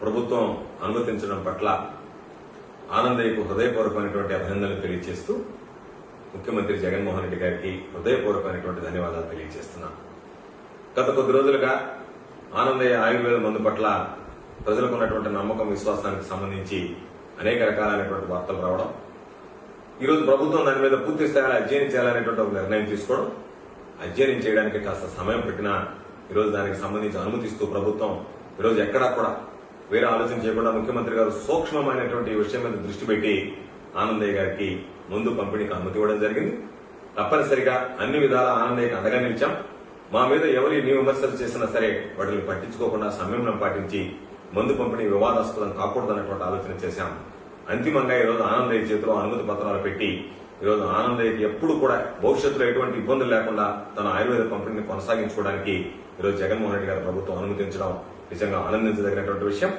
ప్రభుత్వం అనుమతించడం పట్ల ఆనందయ్యకు హృదయపూర్వకమైనటువంటి అభినందనలు తెలియజేస్తూ ముఖ్యమంత్రి జగన్మోహన్ రెడ్డి గారికి హృదయపూర్వకమైనటువంటి ధన్యవాదాలు తెలియజేస్తున్నాను గత కొద్ది రోజులుగా ఆనందయ్య ఆయుర్వేద మందు పట్ల ప్రజలకు ఉన్నటువంటి నమ్మకం విశ్వాసానికి సంబంధించి అనేక రకాలైనటువంటి వార్తలు రావడం ఈరోజు ప్రభుత్వం దాని మీద పూర్తి స్థాయిలో అధ్యయనం చేయాలనేటువంటి ఒక నిర్ణయం తీసుకోవడం అధ్యయనం చేయడానికి కాస్త సమయం పెట్టినా ఈరోజు దానికి సంబంధించి అనుమతిస్తూ ప్రభుత్వం ఈరోజు ఎక్కడా కూడా వేరే ఆలోచన చేయకుండా ముఖ్యమంత్రి గారు సూక్ష్మమైనటువంటి విషయం మీద దృష్టి పెట్టి ఆనందయ్య గారికి ముందు పంపిణీకి అనుమతి ఇవ్వడం జరిగింది. తప్పనిసరిగా అన్ని విధాల ఆనందయ్యకి అండగా నిలిచాం. మా మీద ఎవరి ఎన్ని విమర్శలు చేసినా సరే వాటిని పట్టించుకోకుండా సంయమనం పాటించి మందు పంపిణీ వివాదాస్పదం కాకూడదన్నటువంటి ఆలోచన చేశాం. అంతిమంగా ఈరోజు ఆనందయ్య చేతిలో అనుమతి పత్రాలు పెట్టి ఈరోజు ఆనందయ్యకి ఎప్పుడు కూడా భవిష్యత్తులో ఎటువంటి ఇబ్బందులు లేకుండా తన ఆయుర్వేద కంపెనీని కొనసాగించుకోవడానికి ఈరోజు జగన్మోహన్ రెడ్డి గారి ప్రభుత్వం అనుమతించడం నిజంగా ఆనందించదగినటువంటి విషయం.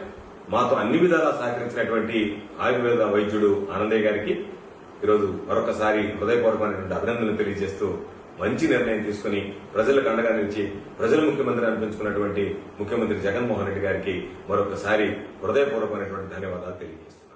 మాతో అన్ని విధాలా సహకరించినటువంటి ఆయుర్వేద వైద్యుడు ఆనందయ్య గారికి ఈరోజు మరొకసారి హృదయపూర్వకమైనటువంటి అభినందనలు తెలియజేస్తూ మంచి నిర్ణయం తీసుకుని ప్రజలకు అండగా నిలిచి ప్రజల ముఖ్యమంత్రి అనిపించుకున్నటువంటి ముఖ్యమంత్రి జగన్మోహన్ రెడ్డి గారికి మరొకసారి హృదయపూర్వకమైనటువంటి ధన్యవాదాలు తెలియజేస్తాను